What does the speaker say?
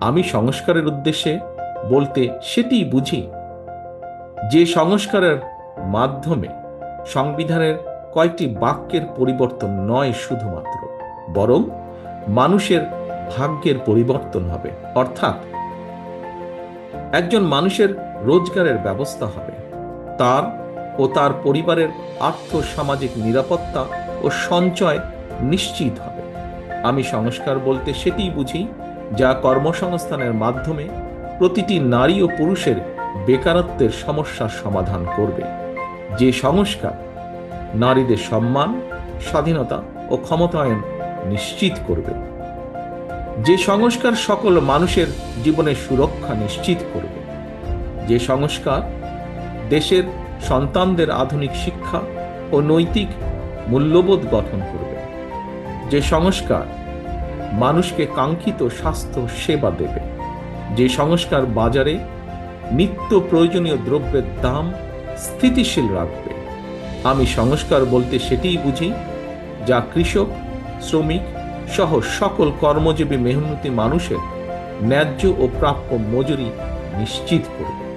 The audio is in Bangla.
আমি সংস্কারের উদ্দেশ্যে বলতে সেটিই বুঝি যে সংস্কারের মাধ্যমে সংবিধানের কয়েকটি বাক্যের পরিবর্তন নয় শুধুমাত্র, বরং মানুষের ভাগ্যের পরিবর্তন হবে। অর্থাৎ একজন মানুষের রোজগারের ব্যবস্থা হবে। তার ও তার পরিবারের আর্থ সামাজিক নিরাপত্তা ও সঞ্চয় নিশ্চিত হবে। আমি সংস্কার বলতে সেটিই বুঝি যা কর্মসংস্থানের মাধ্যমে প্রতিটি নারী ও পুরুষের বেকারত্বের সমস্যার সমাধান করবে। যে সংস্কার নারীদের সম্মান, স্বাধীনতা ও ক্ষমতায়ন নিশ্চিত করবে। যে সংস্কার সকল মানুষের জীবনের সুরক্ষা নিশ্চিত করবে। যে সংস্কার দেশের সন্তানদের আধুনিক শিক্ষা ও নৈতিক মূল্যবোধ গঠন করবে। যে সংস্কার মানুষকে কাঙ্ক্ষিত স্বাস্থ্য সেবা দেবে। যে সংস্কার বাজারে নিত্য প্রয়োজনীয় দ্রব্যের দাম স্থিতিশীল রাখবে। আমি সংস্কার বলতে সেটিই বুঝি, যা কৃষক, শ্রমিক সহ সকল কর্মজীবী মেহনতি মানুষের ন্যায্য ও প্রাপ্য মজুরি নিশ্চিত করবে।